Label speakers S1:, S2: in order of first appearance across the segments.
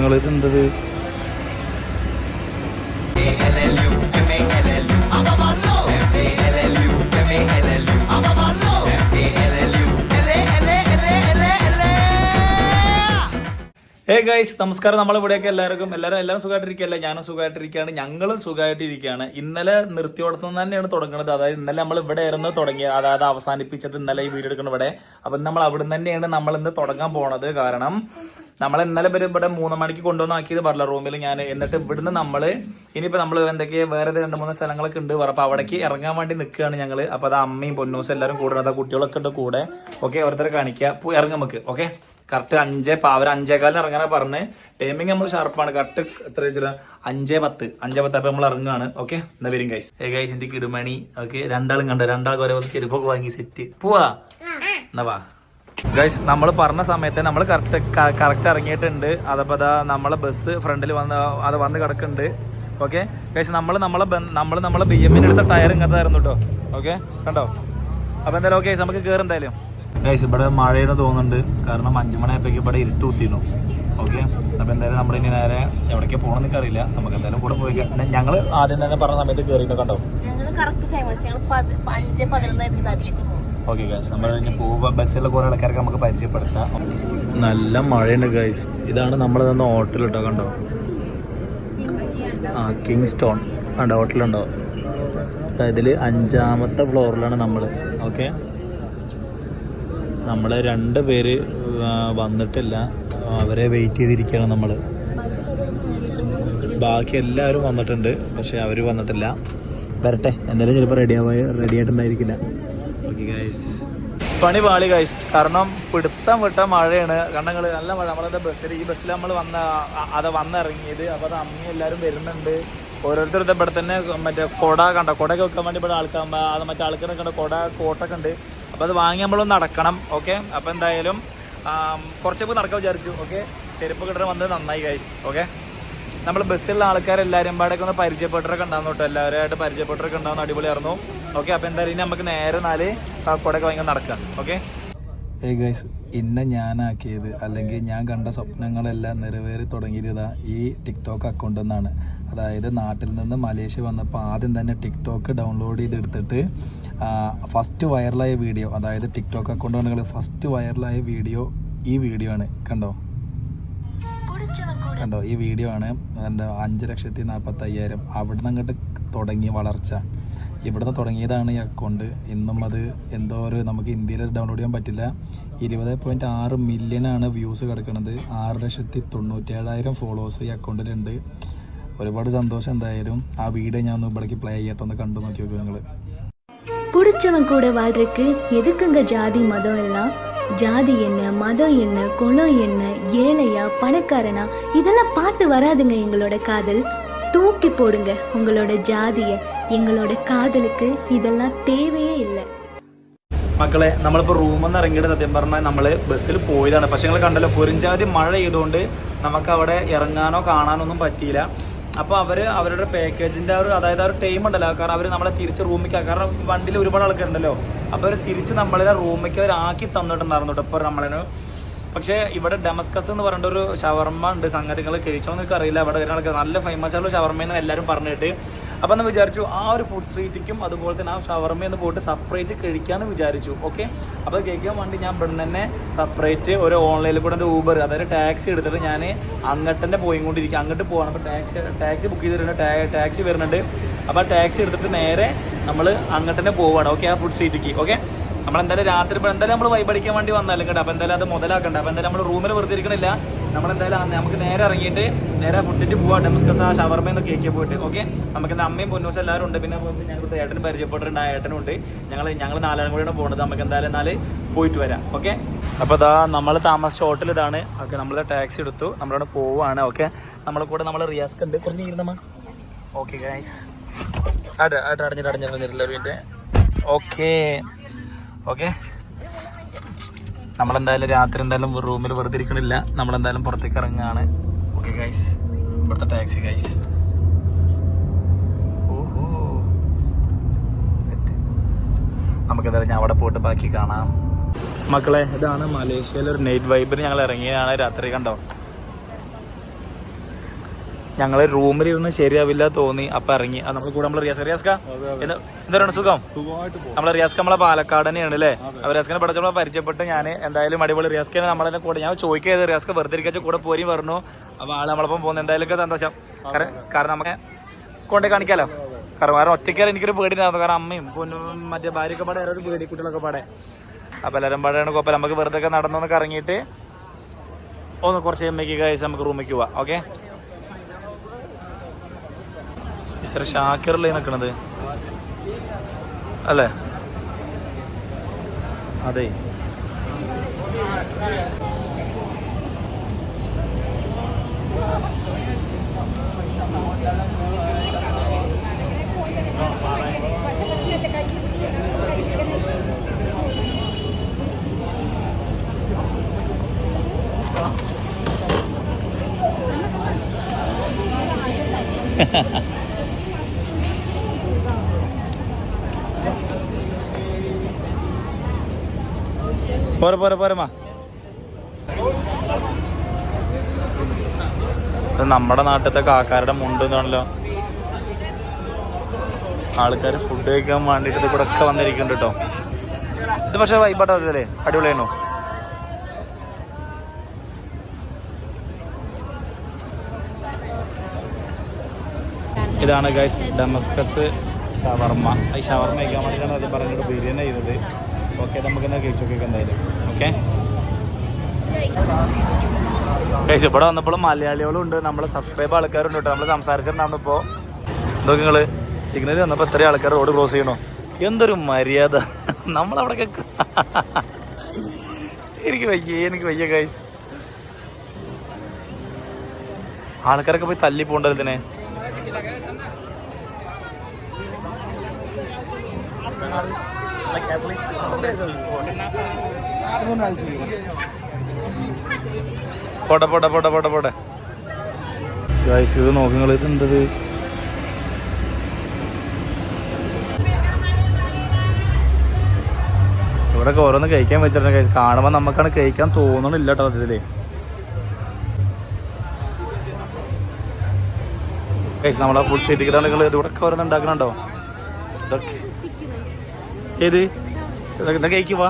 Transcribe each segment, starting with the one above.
S1: നിങ്ങൾ ഇത് ഏ ഗൈസ് നമസ്കാരം. നമ്മളിവിടെയൊക്കെ എല്ലാവർക്കും എല്ലാവരും എല്ലാവരും സുഖമായിട്ടിരിക്കുകയല്ല? ഞാനും സുഖമായിട്ടിരിക്കുകയാണ്. ഞങ്ങളും സുഖമായിട്ടിരിക്കുകയാണ്. ഇന്നലെ നിർത്തിയോടത്തുനിന്ന് തന്നെയാണ് തുടങ്ങുന്നത്. അതായത് ഇന്നലെ നമ്മൾ ഇവിടെ ആയിരുന്നു തുടങ്ങിയത് അതായത് അവസാനിപ്പിച്ചത് ഇന്നലെ ഈ വീഡിയോ എടുക്കുന്ന ഇവിടെ. അപ്പം നമ്മൾ അവിടെ നിന്ന് തന്നെയാണ് നമ്മൾ ഇന്ന് തുടങ്ങാൻ പോണത്. കാരണം നമ്മൾ ഇന്നലെ ഇവർ ഇവിടെ മൂന്ന് മണിക്ക് കൊണ്ടുവന്നാക്കിയത് പറഞ്ഞ റൂമിൽ ഞാൻ എന്നിട്ട് ഇവിടുന്ന് നമ്മൾ ഇനിയിപ്പോൾ നമ്മൾ എന്തൊക്കെയാ വേറെ രണ്ട് മൂന്ന് സ്ഥലങ്ങളൊക്കെ ഉണ്ട്. അപ്പോൾ അവിടേക്ക് ഇറങ്ങാൻ വേണ്ടി നിൽക്കുകയാണ് ഞങ്ങൾ അപ്പോൾ അത് അമ്മയും പൊന്നൂസും എല്ലാവരും കൂടെ അതാ കുട്ടികളൊക്കെ ഉണ്ട് കൂടെ. ഓക്കെ ഓരോരുത്തരെ കാണിക്കുക ഇറങ്ങുമ്പോൾ നമുക്ക്. ഓക്കെ? കറക്റ്റ് അഞ്ചേ അവർ അഞ്ചേകാലിന് ഇറങ്ങാനാ പറഞ്ഞ്. ടൈമിംഗ് നമ്മൾ ഷാർപ്പാണ് കറക്റ്റ് എത്ര വെച്ചാൽ അഞ്ചേ പത്ത്. അഞ്ചേ പത്ത് അപ്പൊ നമ്മൾ ഇറങ്ങുകയാണ് ഓക്കെ എന്നാ വരും ഗൈസ് ഏ ഗൈസ് ഇന്ത്യയ്ക്ക് ഇടുമണി ഓക്കെ രണ്ടാളും കണ്ട? രണ്ടാൾക്ക് ഒരേ പോലെ ചെരുപ്പൊക്കെ വാങ്ങി സെറ്റ് പോവാ. എന്നാ വാ. ഗൈസ് നമ്മൾ പറഞ്ഞ സമയത്ത് നമ്മൾ കറക്റ്റ് കറക്റ്റ് ഇറങ്ങിയിട്ടുണ്ട്. അതപ്പോൾ അതാ നമ്മളെ ബസ് ഫ്രണ്ടിൽ വന്ന് അത് വന്ന് കിടക്കുന്നുണ്ട്. ഓക്കെ ഗൈസ് നമ്മൾ നമ്മളെ നമ്മൾ നമ്മളെ ബി എമ്മിന് എടുത്ത ടയർ ഇങ്ങനത്തെ ആയിരുന്നു കേട്ടോ. ഓക്കെ കണ്ടോ? അപ്പോൾ എന്തായാലും ഓക്കെ നമുക്ക് കയറി എന്തായാലും. ഗൈസ് ഇവിടെ മഴയുടെ തോന്നുന്നുണ്ട്. കാരണം അഞ്ചു മണിയായപ്പോഴേക്ക് ഇവിടെ ഇരുട്ട് കുത്തിയിരുന്നു. ഓക്കെ അപ്പോൾ എന്തായാലും നമ്മൾ ഇനി നേരെ എവിടേക്ക് പോകണമെന്ന് അറിയില്ല നമുക്ക് എന്തായാലും കൂടെ പോയി ഞങ്ങൾ ആദ്യം തന്നെ പറഞ്ഞ സമയത്ത് കയറിയിട്ട് കണ്ടോ? ഓക്കെ ഗൈസ് നമ്മൾ ഇനി പോകുമ്പോൾ ബസ്സിലുള്ള കുറേ ആൾക്കാർക്ക് നമുക്ക് പരിചയപ്പെടുത്താം. നല്ല മഴയുണ്ട് ഗൈസ് ഇതാണ് നമ്മൾ തന്ന ഹോട്ടൽ കേട്ടോ കണ്ടോ? ആ കിങ് സ്റ്റോൺ കണ്ടോ ഹോട്ടലുണ്ടോ ഇതിൽ അഞ്ചാമത്തെ ഫ്ലോറിലാണ് നമ്മൾ ഓക്കെ നമ്മൾ രണ്ട് പേര് വന്നിട്ടില്ല. അവരെ വെയിറ്റ് ചെയ്തിരിക്കുകയാണ് നമ്മൾ ബാക്കി എല്ലാവരും വന്നിട്ടുണ്ട്. പക്ഷെ അവർ വന്നിട്ടില്ല. വരട്ടെ. എന്തായാലും ചിലപ്പോൾ റെഡി ആവാ റെഡി ആയിട്ടുണ്ടായിരിക്കില്ല. പണി പാളി ഗൈസ് കാരണം പിടുത്തം വിട്ട മഴയാണ്. കാരണം നല്ല മഴ. നമ്മളെ ബസ്സിൽ ഈ ബസ്സിൽ നമ്മൾ വന്ന അത് വന്നിറങ്ങിയത്. അപ്പോൾ അത് അമ്മി എല്ലാവരും വരുന്നുണ്ട്. ഓരോരുത്തരുടെ ഇവിടെ തന്നെ മറ്റേ കൊട കണ്ട? കൊടയൊക്കെ വെക്കാൻ വേണ്ടി ഇവിടെ ആൾക്കാർ അത് മറ്റേ ആൾക്കാരെ കണ്ട കൊട കോട്ടൊക്കെ ഉണ്ട്. അപ്പോൾ അത് വാങ്ങി നമ്മളൊന്ന് നടക്കണം ഓക്കെ അപ്പോൾ എന്തായാലും കുറച്ചപ്പോൾ നടക്കാൻ വിചാരിച്ചു ഓക്കെ ചെരുപ്പ് കിട്ടണ വന്നത് നന്നായി ഗൈസ് ഓക്കെ നമ്മൾ ബസ്സിലുള്ള ആൾക്കാരെല്ലാവരും പാടൊക്കെ ഒന്ന് പരിചയപ്പെട്ടൊക്കെ ഉണ്ടാകുന്നു കേട്ടോ. എല്ലാവരുമായിട്ട് പരിചയപ്പെട്ടൊക്കെ ഉണ്ടാകുന്ന അടിപൊളിയായിരുന്നു ഓക്കെ അപ്പോൾ എന്തായാലും ഇനി നമുക്ക് നേരെ നാല് കൊടയൊക്കെ വാങ്ങി നടക്കാം ഓക്കെ ഏ ഗൈസ് ഇന്നെ ഞാനാക്കിയത് അല്ലെങ്കിൽ ഞാൻ കണ്ട സ്വപ്നങ്ങളെല്ലാം നിറവേറി തുടങ്ങിയതാ ഈ ടിക്ടോക്ക് അക്കൗണ്ടിൽ നിന്നാണ് അതായത് നാട്ടിൽ നിന്ന് മലേഷ്യ വന്നപ്പോൾ ആദ്യം തന്നെ ടിക്ടോക്ക് ഡൗൺലോഡ് ചെയ്തെടുത്തിട്ട് ഫസ്റ്റ് വൈറലായ വീഡിയോ അതായത് ടിക്ടോക്ക് അക്കൗണ്ട് നിങ്ങൾ ഫസ്റ്റ് വൈറലായ വീഡിയോ ഈ വീഡിയോ ആണ്. കണ്ടോ? കണ്ടോ? ഈ വീഡിയോ ആണ് എന്റെ അഞ്ച് ലക്ഷത്തി നാൽപ്പത്തി അയ്യായിരം അവിടെ നിന്ന് അങ്ങോട്ട് തുടങ്ങിയ വളർച്ച. ഇവിടുന്ന് തുടങ്ങിയതാണ് ഈ അക്കൗണ്ട് ഇന്നും അത് എന്തോ ഒരു നമുക്ക് ഇന്ത്യയിൽ ഡൗൺലോഡ് ചെയ്യാൻ പറ്റില്ല. ഇരുപത് പോയിന്റ് ആറ് മില്യനാണ് വ്യൂസ് കിടക്കുന്നത്. ആറ് ലക്ഷത്തി തൊണ്ണൂറ്റേഴായിരം ഫോളോവേഴ്സ് ഈ അക്കൗണ്ടിലുണ്ട് ഒരുപാട് സന്തോഷം എന്തായാലും. ആ വീഡിയോ ഞാൻ ഒന്ന് ഇവിടേക്ക് പ്ലേ ചെയ്യട്ടെ ഒന്ന് കണ്ടു നോക്കി നോക്കൂ നിങ്ങൾ
S2: பிடிச்சவன் கூட வாழ்றதுக்கு எதுக்குங்க ஜாதி மதம் எல்லாம் ஜாதி என்ன மதம் என்ன குணம் என்ன ஏழையா பணக்காரனா இதெல்லாம் பார்த்து வராதுங்க எங்களோட காதல் தூக்கி போடுங்க உங்களோட ஜாதிய எங்களோட காதலுக்கு இதெல்லாம் தேவையே இல்லை
S1: മക്കളെ നമ്മളിപ്പോൾ റൂമിൽ നിന്ന് ഇറങ്ങിയിട്ട് സത്യം പറഞ്ഞാൽ നമ്മൾ ബസ്സിൽ പോയതാണ് പക്ഷെ നിങ്ങൾ കണ്ടല്ലോ പൊരിഞ്ചാതി മഴ ചെയ്തുകൊണ്ട് നമുക്ക് അവിടെ ഇറങ്ങാനോ കാണാനോ ഒന്നും പറ്റിയില്ല അപ്പോൾ അവർ അവരുടെ പാക്കേജിന്റെ ഒരു അതായത് ആ ഒരു ടൈം ഉണ്ടല്ലോ. കാരണം അവർ നമ്മളെ തിരിച്ച് റൂമിലേക്ക് കാരണം വണ്ടിയിൽ ഒരുപാട് ആൾക്കാരുണ്ടല്ലോ. അപ്പോൾ അവർ തിരിച്ച് നമ്മളെ റൂമിലേക്ക് അവർ ആക്കി തന്നിട്ടുണ്ടായിരുന്നു കേട്ടോ. ഇപ്പോൾ നമ്മളെ പക്ഷേ ഇവിടെ ഡെമസ്കസ് എന്ന് പറഞ്ഞിട്ട് ഒരു ഷവർമ്മ ഉണ്ട്. സംഗതികൾ കഴിച്ചോ എനിക്ക് അറിയില്ല അവിടെ വരുന്ന നല്ല ഫേമസ് ആയിട്ടുള്ള ഷവർമ്മ എന്ന് എല്ലാവരും പറഞ്ഞിട്ട്. അപ്പം എന്ന് വിചാരിച്ചു ആ ഒരു ഫുഡ് സ്ട്രീറ്റിക്കും അതുപോലെ തന്നെ ആ ഷവർമ്മ എന്ന് പോയിട്ട് സെപ്പറേറ്റ് കഴിക്കാമെന്ന് വിചാരിച്ചു. ഓക്കെ അപ്പോൾ കഴിക്കാൻ വേണ്ടി ഞാൻ ഇവിടെ തന്നെ സെപ്പറേറ്റ് ഒരു ഓൺലൈനിൽ കൂടെ എന്റെ ഊബർ അതായത് ടാക്സി എടുത്തിട്ട് ഞാൻ അങ്ങോട്ട് തന്നെ പോയിക്കൊണ്ടിരിക്കും. അങ്ങോട്ട് പോകണം അപ്പോൾ ടാക്സി ടാക്സി ബുക്ക് ചെയ്തിട്ടുണ്ട്. ടാക്സി വരുന്നുണ്ട്. അപ്പോൾ ടാക്സി എടുത്തിട്ട് നേരെ നമ്മൾ അങ്ങോട്ട് തന്നെ പോവുകയാണ് ഓക്കെ ആ ഫുഡ് സ്ട്രീറ്റിക്ക് ഓക്കെ നമ്മളെന്തായാലും രാത്രി ഇപ്പോൾ എന്തായാലും നമ്മൾ വൈബ് അടിക്കാൻ വേണ്ടി വന്നാലും കേട്ടോ. അപ്പോൾ എന്തായാലും അത് മുതലാക്കണ്ട. അപ്പോൾ എന്തായാലും നമ്മൾ റൂമിൽ വെറുതെ ഇരിക്കണില്ല. നമ്മളെന്തായാലും എന്തായാലും നമുക്ക് നേരെ ഇറങ്ങിയിട്ട് നേരെ ഫുഡ് സെറ്റ് പോവാം. ഡെമസ്കസ് ആ ഷവർമയെന്ന് കേക്ക് പോയിട്ട്. ഓക്കെ നമുക്ക് ഇന്ന് അമ്മയും പൊന്നൂസ് എല്ലാവരും ഉണ്ട്. പിന്നെ ഞങ്ങൾക്ക് ഏട്ടനും പരിചയപ്പെട്ടിട്ടുണ്ട്. ആ ഏട്ടനും ഉണ്ട്. ഞങ്ങൾ ഞങ്ങൾ നാലാളും കൂടിയാണ് പോകുന്നത് നമുക്ക് എന്തായാലും നാല് പോയിട്ട് വരാം. ഓക്കെ അപ്പോൾ ഇതാ നമ്മൾ താമസിച്ച ഹോട്ടൽ ഇതാണ്. ഓക്കെ നമ്മൾ ടാക്സി എടുത്തു. നമ്മളവിടെ പോവുകയാണ് ഓക്കെ നമ്മളെ കൂടെ നമ്മൾ റിയാസ്ക് ഉണ്ട്. കുറച്ച് നീരുന്നമ്മ ഓക്കെ ഗൈസ് അട അട അടഞ്ഞിട്ട് മിനിറ്റ് ഓക്കേ ഓക്കെ. നമ്മളെന്തായാലും രാത്രി എന്തായാലും റൂമിൽ വെറുതെ ഇരിക്കണില്ല. നമ്മളെന്തായാലും പുറത്തേക്ക് ഇറങ്ങുകയാണ്. ഓക്കെ ഗൈസ് ഇവിടുത്തെ ടാക്സി ഗൈസ് ഓഹോ. സെറ്റ് നമുക്ക് എന്തായാലും ഞാൻ അവിടെ പോയിട്ട് ബാക്കി കാണാം. മക്കളെ ഇതാണ് മലേഷ്യയിലെ ഒരു നൈറ്റ് വൈബിന് ഞങ്ങൾ ഇറങ്ങിയതാണ് രാത്രി കണ്ടോ? ഞങ്ങൾ റൂമിൽ ഇരുന്ന് ശരിയാവില്ല തോന്നി അപ്പൊ ഇറങ്ങി. അത് നമ്മൾ കൂടെ നമ്മൾ റിയാസ്. റിയാസ്ക എന്താണ് സുഖം? നമ്മളെ റിയാസ്ക നമ്മളെ പാലക്കാട് തന്നെയാണ് അല്ലേ റിയാസ്കിനെ പഠിച്ച നമ്മളെ പരിചയപ്പെട്ട് ഞാൻ എന്തായാലും അടിപൊളി റിയാസ്കിനെ നമ്മളെ കൂടെ. ഞാൻ ചോദിക്കാതെ റിയാസ്ക വെറുതെ ഇരിക്കാച്ച കൂടെ പോരും പറഞ്ഞു. അപ്പൊ ആൾ നമ്മളപ്പം പോകുന്ന. എന്തായാലും സന്തോഷം. കാരണം നമുക്ക് കൊണ്ടേ കാണിക്കാലോ? കാരണം വേറെ ഒറ്റയ്ക്കാലും എനിക്കൊരു പേടിണ്ടായിരുന്നു കാരണം അമ്മയും പൊന്നും മറ്റേ ഭാര്യയൊക്കെ പാടെ ഒരു പേടി കുട്ടികളൊക്കെ പാടെ. അപ്പൊ എല്ലാവരും പാടെയാണ് കുഴപ്പമില്ല നമുക്ക് വെറുതെ ഒക്കെ നടന്നൊന്ന് കറങ്ങിയിട്ട് ഒന്ന് കുറച്ച് എമ്മയ്ക്ക് കഴിച്ച് നമുക്ക് റൂമിലേക്ക് പോവാം. ഓക്കെ? ഈശ്വര ഷാക്കിറല്ലേ നിൽക്കണത്. അല്ലേ? അതെ. പോരെ പോരെ പോരമാ നമ്മുടെ നാട്ടിലത്തെ കാക്കാരുടെ മുണ്ട് എന്നാണല്ലോ. ആൾക്കാർ ഫുഡ് കഴിക്കാൻ വേണ്ടിയിട്ട് ഇവിടെ ഒക്കെ വന്നിരിക്കുന്നുണ്ട് കേട്ടോ. ഇത് പക്ഷേ വൈബാട്ടോ അല്ലേ അടിപൊളിയാണോ? ഇതാണ് ഗൈസ് ഡമസ്കസ് ഷവർമ്മ. ഈ ഷവർമ്മ കഴിക്കാൻ വേണ്ടിയിട്ടാണ് അത് പറഞ്ഞിട്ട് ബിരിയാണി ചെയ്തത്. ഓക്കെ നമുക്ക് എന്നാൽ കഴിച്ചു നോക്കിയൊക്കെ എന്തായാലും. ഓക്കെ. പക്ഷെ ഇവിടെ വന്നപ്പോഴും മലയാളികളും ഉണ്ട്. നമ്മളെ സബ്സ്ക്രൈബ് ആൾക്കാരുണ്ട് കേട്ടോ. നമ്മൾ സംസാരിച്ചിട്ടുണ്ടാകുമ്പോൾ എന്തൊക്കെ നിങ്ങൾ സിഗ്നൽ വന്നപ്പോൾ എത്ര ആൾക്കാർ റോഡ് ക്രോസ് ചെയ്യണോ? എന്തൊരു മര്യാദ. നമ്മളവിടെ എനിക്ക് വയ്യ എനിക്ക് വയ്യ ഗൈസ് ആൾക്കാരൊക്കെ പോയി തല്ലി പോകണ്ടല്ലോ ഇതിനെ പോട്ടെ പോട്ടെ പോട്ടെ പോട്ടെ പോട്ടെ. ഗായ്സ് ഇത് നോക്കുങ്ങൾ ഇത് എന്തത്? ഇവിടെ ഓരോന്ന് കഴിക്കാൻ വെച്ചിട്ടുണ്ട് ഗൈസ് കാണുമ്പോൾ നമുക്കാണ് കഴിക്കാൻ തോന്നണില്ല കേട്ടോ അതിലേ ഗൈസ് നമ്മളെ ഫുഡ് സ്ട്രീറ്റ് നിങ്ങൾ ഇവിടെ ഓരോന്ന് ഉണ്ടാക്കണുണ്ടോ? ഇതൊക്കെ. ഏത്? ഇതൊക്കെ ഇതൊക്കെ കഴിക്കുവാ?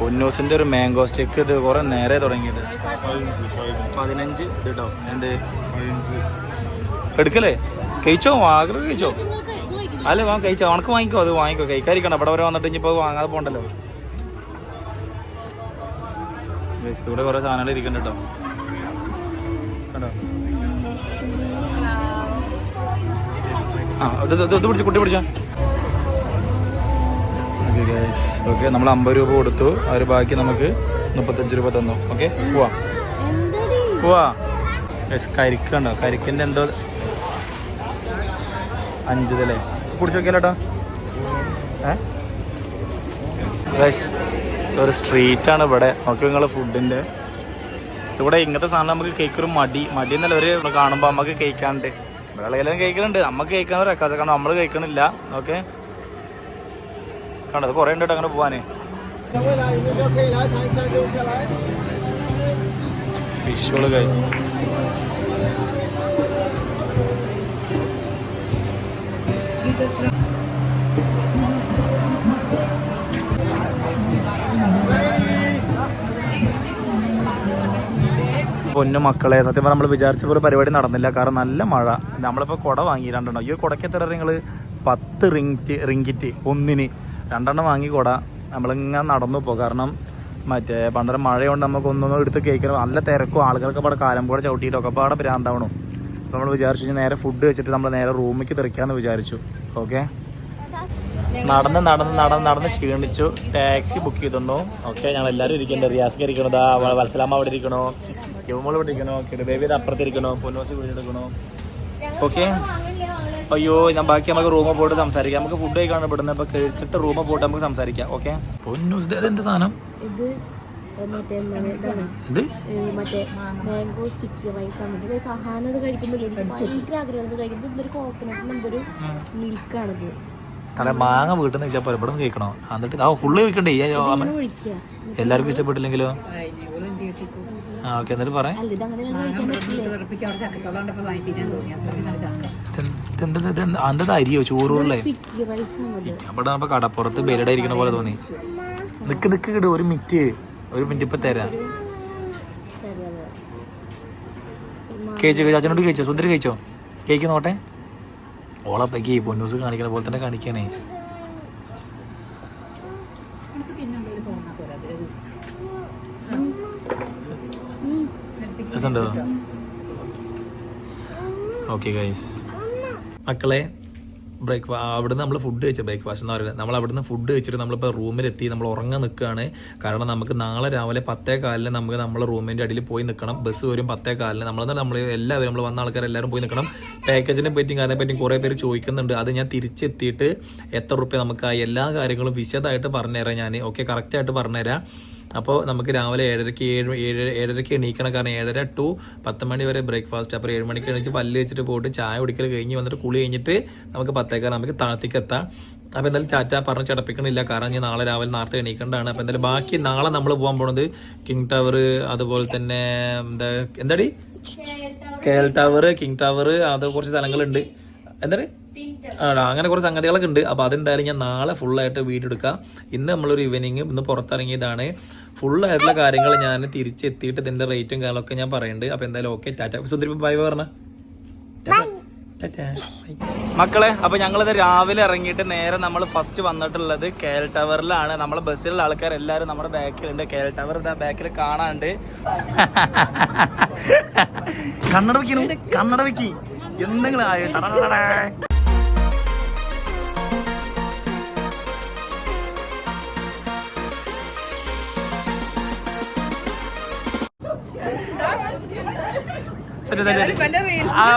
S1: പൊന്നൂസിന്റെ ഒരു മാംഗോ സ്റ്റേക്ക് ഇത് കുറെ നേരെ തുടങ്ങിയിട്ട് പതിനഞ്ച് ഇത് കേട്ടോ എന്ത്? എടുക്കല്ലേ? കഴിച്ചോ? ആഗ്രഹം കഴിച്ചോ? അല്ല വാ കഴിച്ചോ? ഉണക്ക് വാങ്ങിക്കോ അത് വാങ്ങിക്കോ. കഴിക്കാതിരിക്കണം ഇവിടെ വരെ വന്നിട്ട് ഇനിയിപ്പോ വാങ്ങാതെ Guys, ഇവിടെ കുറെ സാധനങ്ങൾ ഇരിക്കുന്നുണ്ട് കേട്ടോ. കണ്ടോ? ആ ഇത് ഇത് പിടിച്ചു കുട്ടി പിടിച്ചോ. ഓക്കെ ഓക്കെ നമ്മൾ അമ്പത് രൂപ കൊടുത്തു. അവർ ബാക്കി നമുക്ക് മുപ്പത്തഞ്ച് രൂപ തന്നു. ഓക്കെ പോവാ. പോവാ. യെസ് കരിക്ക് കണ്ടോ? കരിക്കിന്റെ എന്തോ അഞ്ചതല്ലേ? കുടിച്ചു നോക്കിയാലോട്ടോ ഏ? ഗൈസ് ഒരു സ്ട്രീറ്റാണ് ഇവിടെ. നോക്കി നിങ്ങൾ ഫുഡിന്റെ ഇവിടെ ഇങ്ങനത്തെ സാധനം നമുക്ക് കേൾക്കൊരു മടി. മടി എന്നല്ല ഒരു കാണുമ്പോൾ നമുക്ക് കഴിക്കാണ്ട് ഇവിടെ ആളുകളെല്ലാം കഴിക്കുന്നുണ്ട് നമുക്ക് കഴിക്കാൻ ഒരു കാരണം നമ്മൾ കഴിക്കണില്ല ഓക്കെ കണ്ടത്. കുറേ ഉണ്ട് അങ്ങനെ പോവാനേ? ഫിഷുകൾ പൊന്നു മക്കളെ സത്യം പറഞ്ഞാൽ നമ്മൾ വിചാരിച്ച പോലെ പരിപാടി നടന്നില്ല. കാരണം നല്ല മഴ. നമ്മളിപ്പോൾ കുട വാങ്ങി രണ്ടെണ്ണം. ഈ കുടയ്ക്ക് എത്ര നിങ്ങൾ പത്ത് റിങ്ങിറ്റ് റിങ്കിറ്റ്. ഒന്നിന്. രണ്ടെണ്ണം വാങ്ങിക്കൂടാ. കുട നമ്മളിങ്ങനെ നടന്നു പോകും. കാരണം മറ്റേ പണ്ടരം മഴയുണ്ട് നമുക്ക് ഒന്നൊന്നും എടുത്ത് കേൾക്കണം. നല്ല തിരക്കും. ആളുകൾക്ക് അവിടെ കാലം കൂടെ ചവിട്ടിയിട്ടൊക്കെ പാടെ പ്രാന്താവണം അപ്പോൾ നമ്മൾ വിചാരിച്ചു നേരെ ഫുഡ് വെച്ചിട്ട് നമ്മൾ നേരെ റൂമിലേക്ക് തെറിക്കാമെന്ന് വിചാരിച്ചു. ഓക്കെ നടന്ന് നടന്ന് നടന്ന് നടന്ന് ക്ഷീണിച്ചു. ടാക്സി ബുക്ക് ചെയ്തിട്ടുണ്ടോ? ഓക്കെ ഞങ്ങൾ എല്ലാവരും ഇരിക്കുന്നുണ്ട് റിയാസ്ക്ക് ഇരിക്കണതാ വത്സലാമ്മ അവിടെ ഇരിക്കണോ? യുവമോൾ ഇവിടെ ഇരിക്കണോ? കിടബേബിയുടെ അപ്പുറത്തിരിക്കണോ പൊന്നോസി എടുക്കണോ? ഓക്കെ. അയ്യോ ഞാൻ ബാക്കി നമുക്ക് റൂമിൽ പോയിട്ട് സംസാരിക്കാം. നമുക്ക് ഫുഡ് കഴിക്കാൻ ഇവിടുന്ന്. അപ്പൊ കഴിച്ചിട്ട് റൂമിൽ പോയിട്ട് നമുക്ക് സംസാരിക്കാം. ഓക്കെ. പൊന്നൂസ് എന്ത് സാധനം?
S3: ഇത് മറ്റേ മാംഗോ സ്റ്റിക്കി റൈസ് ആണ്. ഇത് സഹാനം ഇത് കഴിക്കുമ്പോൾ എനിക്ക് ഭയങ്കര ആഗ്രഹം ഇത് കഴിക്കുമ്പോൾ ഇതൊരു മിൽക്കാണിത്
S1: തല മാങ്ങ വീട്ടിൽ നിന്ന് വെച്ചാൽ ഇവിടെ നിന്ന് കഴിക്കണോ? എന്നിട്ട് ആ ഫുള്ള് കഴിക്കണ്ടേ? എല്ലാവർക്കും ഇഷ്ടപ്പെട്ടില്ലെങ്കിലോ? ആ ഓക്കെ എന്നിട്ട് പറയാം. അന്തത് അരിയോ? ചോറുള്ളേ. അവിടെ നമ്മ കടപ്പുറത്ത് ബെലഡ ഇരിക്കണ പോലെ തോന്നി. നിക്ക് നിക്ക് കിട ഒരു മിനിറ്റ്. ഒരു മിനിറ്റ് ഇപ്പൊ തരാം. കേച്ചോ കഴിച്ചോ അച്ഛനോട് കഴിച്ചോ? സുന്ദരി കഴിച്ചോ? കേക്ക് നോട്ടെ ഓളപ്പയ്ക്ക് പൊന്നൂസ് കാണിക്കണ പോലെ തന്നെ കാണിക്കണേ. രസമുണ്ടോ? ഓക്കെ ഗൈസ് മക്കളെ ബ്രേക്ക്ഫാ അവിടുന്ന് നമ്മൾ ഫുഡ് കഴിച്ച ബ്രേക്ക്ഫാസ്റ്റ് എന്ന് പറയുന്നത്. നമ്മൾ അവിടുന്ന് ഫുഡ് കഴിച്ചിട്ട് നമ്മളിപ്പോൾ റൂമിലെത്തി നമ്മൾ ഉറങ്ങാൻ നിൽക്കുകയാണ് കാരണം നമുക്ക് നാളെ രാവിലെ പത്തേ കാലിന് നമുക്ക് നമ്മളെ റൂമിന്റെ അടിയിൽ പോയി നിൽക്കണം ബസ് വരും പത്തേ കാലിന്. നമ്മൾ നമ്മൾ എല്ലാവരും നമ്മൾ വന്ന ആൾക്കാർ എല്ലാവരും പോയി നിൽക്കണം പാക്കേജിനെ പറ്റിയും അതിനെ പറ്റിയും കുറേ പേര് ചോദിക്കുന്നുണ്ട്. അത് ഞാൻ തിരിച്ചെത്തിയിട്ട് എത്ര റുപ്യ നമുക്ക് ആ എല്ലാ കാര്യങ്ങളും വിശദമായിട്ട് പറഞ്ഞുതരാം ഞാൻ ഓക്കെ കറക്റ്റായിട്ട് പറഞ്ഞുതരാം. അപ്പോൾ നമുക്ക് രാവിലെ ഏഴരയ്ക്ക് ഏഴ് ഏഴ് ഏഴരയ്ക്ക് എണീക്കണം. കാരണം ഏഴര ടു പത്ത് മണി വരെ ബ്രേക്ക്ഫാസ്റ്റ്. അപ്പോൾ ഏഴ് മണിക്ക് എണീച്ച് പല്ല് വെച്ചിട്ട് പോയിട്ട് ചായ കുടിക്കൽ കഴിഞ്ഞ് വന്നിട്ട് കുളി കഴിഞ്ഞിട്ട് നമുക്ക് പത്തേക്കാൽ നമുക്ക് താഴത്തേക്ക് എത്താം. അപ്പോൾ എന്തായാലും ടാറ്റ പറഞ്ഞ് ചടപ്പിക്കണില്ല. കാരണം ഞാൻ നാളെ രാവിലെ നേരത്തെ എണീക്കേണ്ടതാണ്. അപ്പോൾ എന്തായാലും ബാക്കി നാളെ നമ്മൾ പോകാൻ പോണത് കിങ് ടവർ അതുപോലെ തന്നെ എന്താ എന്താടി? കേൽ ടവർ കിങ് ടവർ അത് കുറച്ച് സ്ഥലങ്ങളുണ്ട്. എന്താണ്? ആണോ? അങ്ങനെ കുറച്ച് സംഗതികളൊക്കെ ഉണ്ട്. അപ്പോൾ അതെന്തായാലും ഞാൻ നാളെ ഫുള്ളായിട്ട് വീഡിയോ എടുക്കാം. ഇന്ന് നമ്മളൊരു ഈവനിങ് ഇന്ന് പുറത്തിറങ്ങിയതാണ്. ഫുള്ളായിട്ടുള്ള കാര്യങ്ങൾ ഞാൻ തിരിച്ചെത്തിയിട്ട് ഇതിന്റെ റേറ്റും കാര്യങ്ങളൊക്കെ ഞാൻ പറയുന്നുണ്ട് അപ്പോൾ എന്തായാലും ഓക്കെ ടാറ്റ. സുന്ദരി ബൈ പറഞ്ഞ? മക്കളെ അപ്പൊ ഞങ്ങളിത് രാവിലെ ഇറങ്ങിയിട്ട് നേരെ നമ്മൾ ഫസ്റ്റ് വന്നിട്ടുള്ളത് കേൽ ടവറിലാണ് നമ്മളെ ബസ്സിലുള്ള ആൾക്കാർ എല്ലാവരും നമ്മുടെ ബാക്കിലുണ്ട്. കേൽ ടവർ ഇതാ ബാക്കിൽ കാണാണ്ട്. കണ്ണട വെക്കുന്നു കണ്ണട വെക്കി. എന്തെങ്കിലും ആയിട്ട് ആ